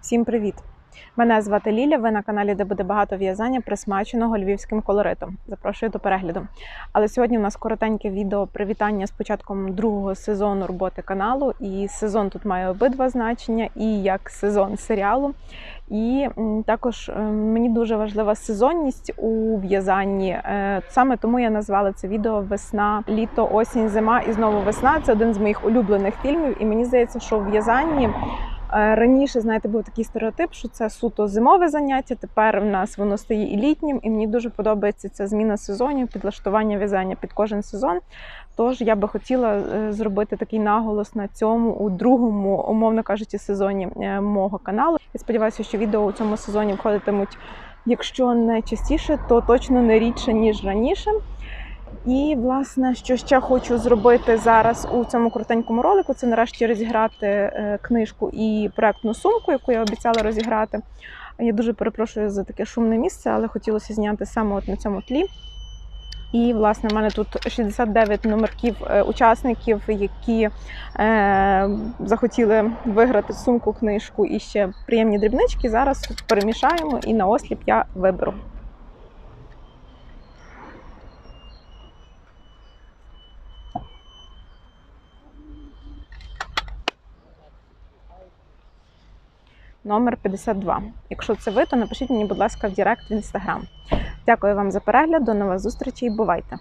Всім привіт! Мене звати Ліля. Ви на каналі, де буде багато в'язання, присмаченого львівським колоритом. Запрошую до перегляду. Але сьогодні у нас коротеньке відео привітання з початком другого сезону роботи каналу. І сезон тут має обидва значення, і як сезон серіалу. І також е, мені дуже важлива сезонність у в'язанні. Е, Саме тому я назвала це відео Весна, літо, осінь, зима і знову весна. Це один з моїх улюблених фільмів. І мені здається, що в в'язанні. Е, Раніше, знаєте, був такий стереотип, що це суто зимове заняття. Тепер в нас воно стає і літнім, і мені дуже подобається ця зміна сезонів, підлаштування в'язання під кожен сезон. Тож я би хотіла е, зробити такий наголос на цьому у другому, умовно кажучи, сезоні е, мого каналу. І сподіваюся, що відео у цьому сезоні входитимуть, якщо не частіше, то точно не рідше ніж раніше. І, власне, що ще хочу зробити зараз у цьому коротенькому ролику, це нарешті розіграти е, книжку і проектну сумку, яку я обіцяла розіграти. Я дуже перепрошую за таке шумне місце, але хотілося зняти саме от на цьому тлі. І, власне, в мене тут 69 номерків е, учасників, які е, захотіли виграти сумку, книжку і ще приємні дрібнички. Зараз перемішаємо і на осліп я виберу. Номер 52. Якщо це ви, то напишіть мені, будь ласка, в Директ в інстаграм. Дякую вам за перегляд. До нових зустрічей. Бувайте!